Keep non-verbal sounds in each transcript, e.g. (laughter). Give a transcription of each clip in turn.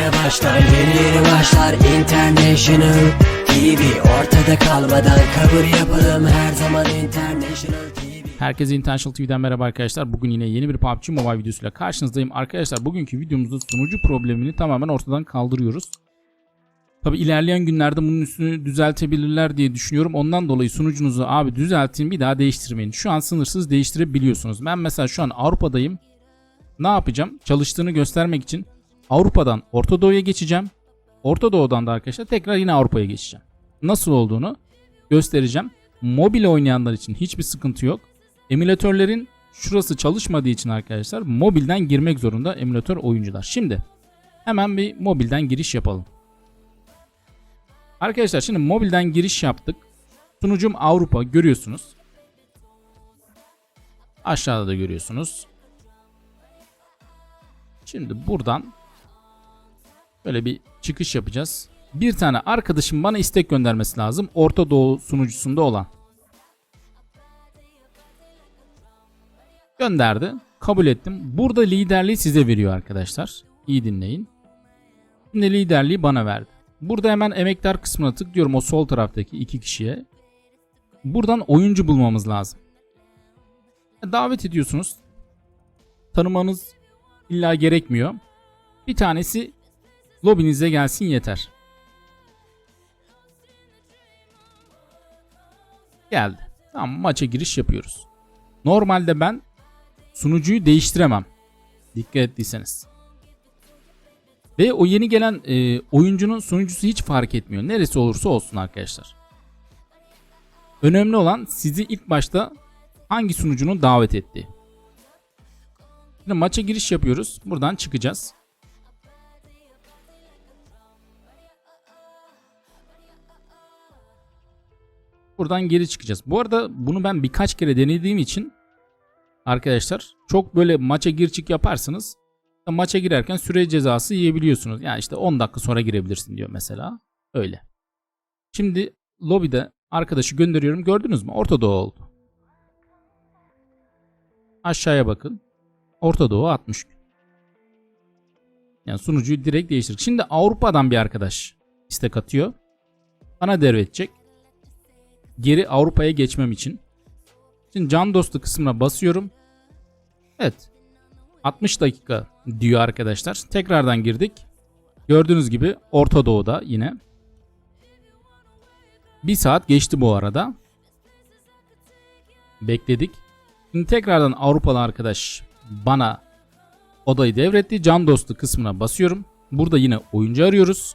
yeni başlar Yeni yeni başlar International TV Ortada kalmadan kabul yapalım Her zaman International TV Herkese International TV'den merhaba arkadaşlar. Bugün yine yeni bir PUBG Mobile videosuyla karşınızdayım. Arkadaşlar bugünkü videomuzda sunucu problemini tamamen ortadan kaldırıyoruz. Tabi ilerleyen günlerde bunun üstünü düzeltebilirler diye düşünüyorum. Ondan dolayı sunucunuzu abi düzeltin bir daha değiştirmeyin. Şu an sınırsız değiştirebiliyorsunuz. Ben mesela şu an Avrupa'dayım. Ne yapacağım? Çalıştığını göstermek için Avrupa'dan Orta Doğu'ya geçeceğim. Orta Doğu'dan da arkadaşlar tekrar yine Avrupa'ya geçeceğim. Nasıl olduğunu göstereceğim. Mobil oynayanlar için hiçbir sıkıntı yok. Emülatörlerin şurası çalışmadığı için arkadaşlar mobilden girmek zorunda emülatör oyuncular. Şimdi hemen bir mobilden giriş yapalım. Arkadaşlar şimdi mobilden giriş yaptık. Sunucum Avrupa görüyorsunuz. Aşağıda da görüyorsunuz. Şimdi buradan böyle bir çıkış yapacağız. Bir tane arkadaşım bana istek göndermesi lazım. Orta Doğu sunucusunda olan. Gönderdi. Kabul ettim. Burada liderliği size veriyor arkadaşlar. İyi dinleyin. Şimdi liderliği bana verdi. Burada hemen emektar kısmına tıklıyorum o sol taraftaki iki kişiye. Buradan oyuncu bulmamız lazım. Davet ediyorsunuz. Tanımanız illa gerekmiyor. Bir tanesi lobinize gelsin yeter. Geldi. Tamam maça giriş yapıyoruz. Normalde ben sunucuyu değiştiremem. Dikkat ettiyseniz. Ve o yeni gelen e, oyuncunun sunucusu hiç fark etmiyor. Neresi olursa olsun arkadaşlar. Önemli olan sizi ilk başta hangi sunucunun davet ettiği. Şimdi maça giriş yapıyoruz. Buradan çıkacağız. Buradan geri çıkacağız. Bu arada bunu ben birkaç kere denediğim için arkadaşlar çok böyle maça gir çık yaparsınız. Maça girerken süre cezası yiyebiliyorsunuz. Yani işte 10 dakika sonra girebilirsin diyor mesela. Öyle. Şimdi lobide arkadaşı gönderiyorum. Gördünüz mü? Orta Doğu oldu. Aşağıya bakın. Orta Doğu 60 gün. Yani sunucuyu direkt değiştirdik. Şimdi Avrupa'dan bir arkadaş istek atıyor. Bana devredecek. Geri Avrupa'ya geçmem için. Şimdi can dostu kısmına basıyorum. Evet. 60 dakika diyor arkadaşlar. Tekrardan girdik. Gördüğünüz gibi Orta Doğu'da yine. Bir saat geçti bu arada. Bekledik. Şimdi tekrardan Avrupalı arkadaş bana odayı devretti. Can dostu kısmına basıyorum. Burada yine oyuncu arıyoruz.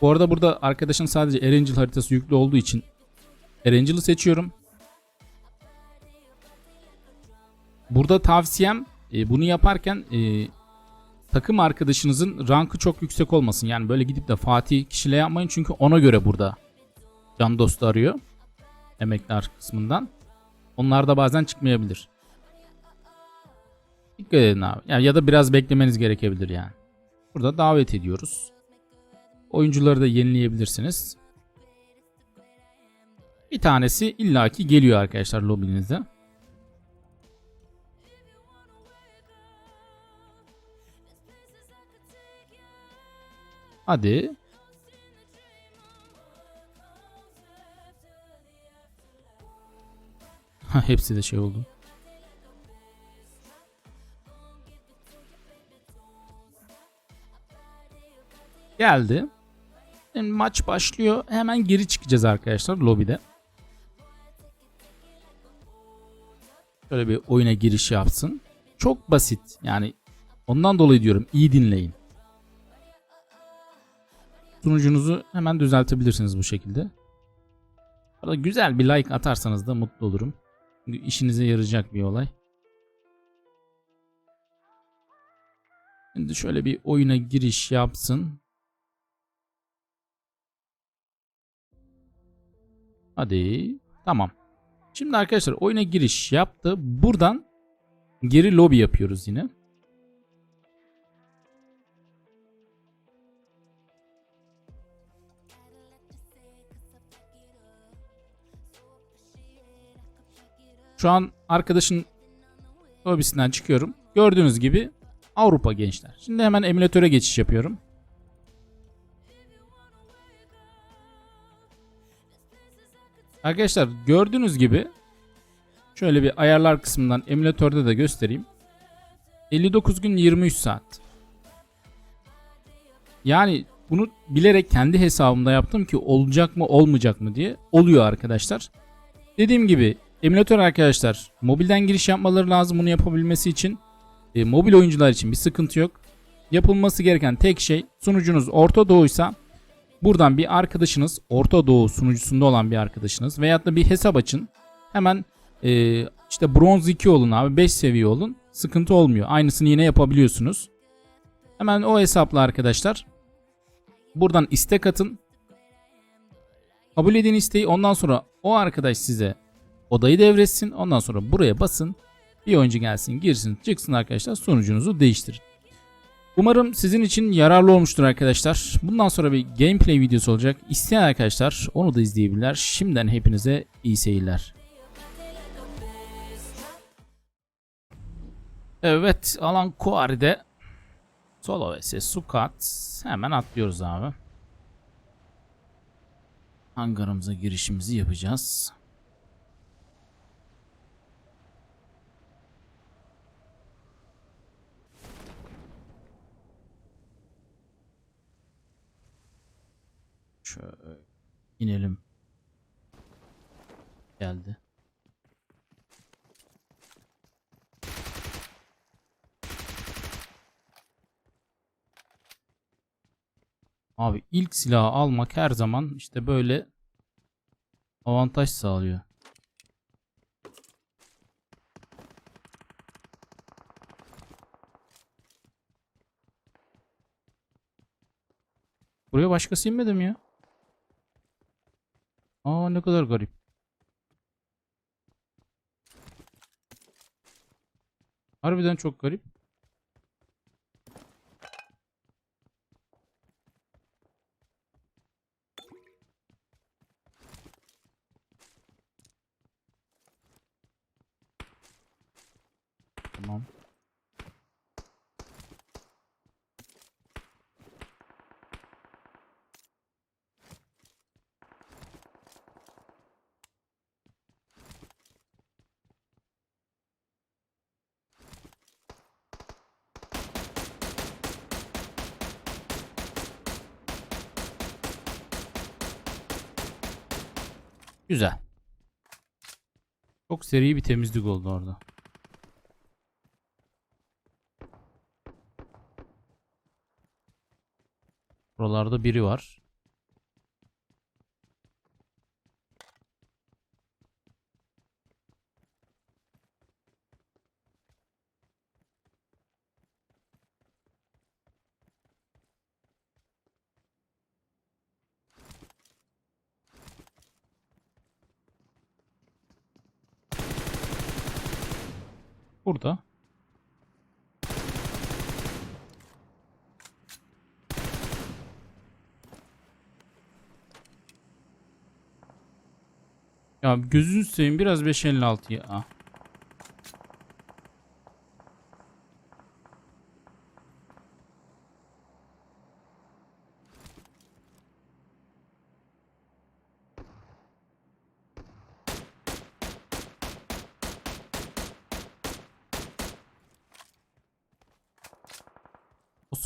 Bu arada burada arkadaşın sadece Erangel haritası yüklü olduğu için Erangel'ı seçiyorum. Burada tavsiyem e, bunu yaparken e, takım arkadaşınızın rankı çok yüksek olmasın. Yani böyle gidip de Fatih kişiyle yapmayın çünkü ona göre burada can dostu arıyor. Emekler kısmından. Onlar da bazen çıkmayabilir. Dikkat edin abi. Ya, ya da biraz beklemeniz gerekebilir yani. Burada davet ediyoruz. Oyuncuları da yenileyebilirsiniz. Bir tanesi illaki geliyor arkadaşlar lobinize. Hadi. Ha hepsi de şey oldu. Geldi. Şimdi maç başlıyor. Hemen geri çıkacağız arkadaşlar lobide. Şöyle bir oyuna giriş yapsın. Çok basit. Yani ondan dolayı diyorum iyi dinleyin. Sunucunuzu hemen düzeltebilirsiniz bu şekilde. Arada güzel bir like atarsanız da mutlu olurum. Çünkü işinize yarayacak bir olay. Şimdi şöyle bir oyuna giriş yapsın. Hadi. Tamam. Şimdi arkadaşlar oyuna giriş yaptı. Buradan geri lobi yapıyoruz yine. Şu an arkadaşın lobisinden çıkıyorum. Gördüğünüz gibi Avrupa gençler. Şimdi hemen emülatöre geçiş yapıyorum. Arkadaşlar gördüğünüz gibi şöyle bir ayarlar kısmından emülatörde de göstereyim. 59 gün 23 saat. Yani bunu bilerek kendi hesabımda yaptım ki olacak mı olmayacak mı diye. Oluyor arkadaşlar. Dediğim gibi emülatör arkadaşlar mobilden giriş yapmaları lazım bunu yapabilmesi için. E, mobil oyuncular için bir sıkıntı yok. Yapılması gereken tek şey sunucunuz Orta Doğuysa buradan bir arkadaşınız Orta Doğu sunucusunda olan bir arkadaşınız veyahut da bir hesap açın. Hemen e, işte bronz 2 olun abi 5 seviye olun. Sıkıntı olmuyor. Aynısını yine yapabiliyorsunuz. Hemen o hesapla arkadaşlar buradan istek atın. Kabul edin isteği. Ondan sonra o arkadaş size odayı devretsin. Ondan sonra buraya basın. Bir oyuncu gelsin, girsin, çıksın arkadaşlar. Sonucunuzu değiştirin. Umarım sizin için yararlı olmuştur arkadaşlar. Bundan sonra bir gameplay videosu olacak. İsteyen arkadaşlar onu da izleyebilirler. Şimdiden hepinize iyi seyirler. Evet, Alan Quarry'de Solo vs Sukat. Hemen atlıyoruz abi. Hangarımıza girişimizi yapacağız. Şöyle inelim. Geldi. Abi ilk silahı almak her zaman işte böyle avantaj sağlıyor. Buraya başkası inmedi ya? Aa ne kadar garip. Harbiden çok garip. Tamam. Güzel. Çok seri bir temizlik oldu orada. Buralarda biri var. Burada. Ya gözünü seveyim biraz 556 ya.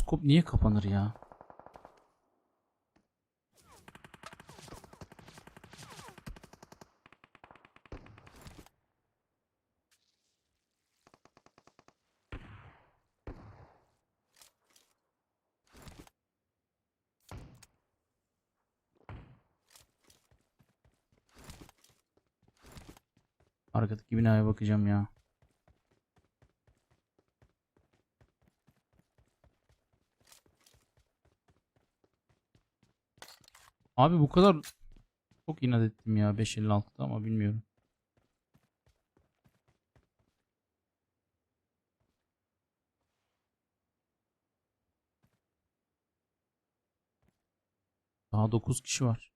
Skop niye kapanır ya? Arkadaki binaya bakacağım ya. Abi bu kadar çok inat ettim ya 556'da ama bilmiyorum. Daha 9 kişi var.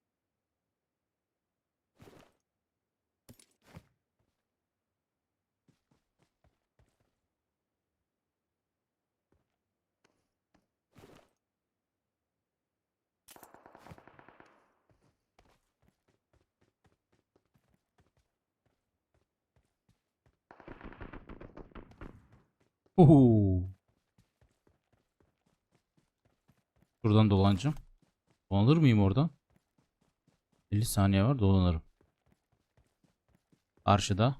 Oho. Buradan dolanacağım. Dolanır mıyım oradan? 50 saniye var dolanırım. Karşıda.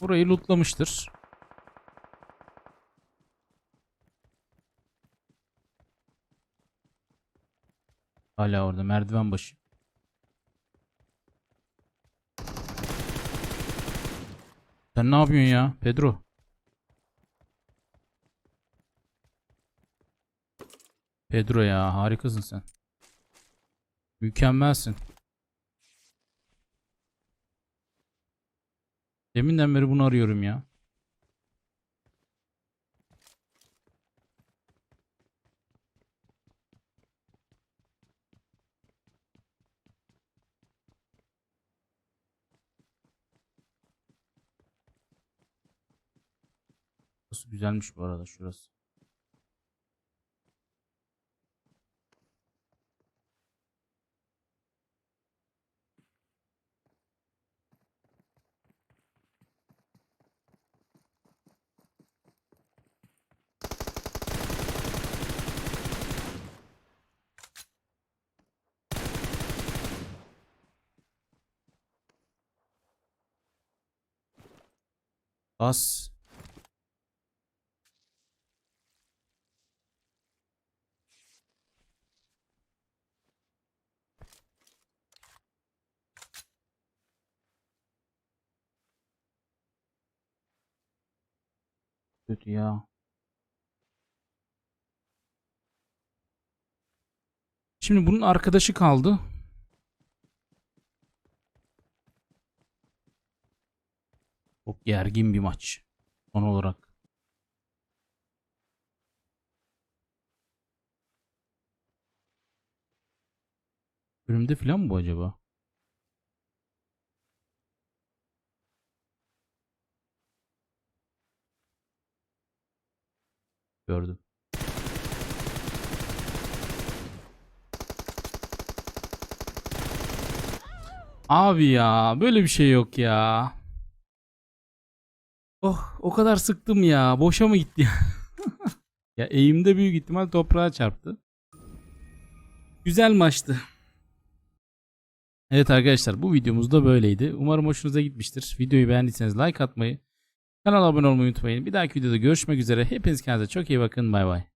Burayı lootlamıştır. Hala orada merdiven başı. Sen ne yapıyorsun ya Pedro? Pedro ya harikasın sen. Mükemmelsin. Deminden beri bunu arıyorum ya. Burası güzelmiş bu arada şurası. Bas. Kötü ya. Şimdi bunun arkadaşı kaldı. Çok gergin bir maç. Son olarak. Bölümde falan mı bu acaba? Gördüm. Abi ya böyle bir şey yok ya. Oh o kadar sıktım ya. Boşa mı gitti ya? (laughs) ya eğimde büyük ihtimal toprağa çarptı. Güzel maçtı. Evet arkadaşlar bu videomuz da böyleydi. Umarım hoşunuza gitmiştir. Videoyu beğendiyseniz like atmayı, kanala abone olmayı unutmayın. Bir dahaki videoda görüşmek üzere. Hepiniz kendinize çok iyi bakın. Bay bay.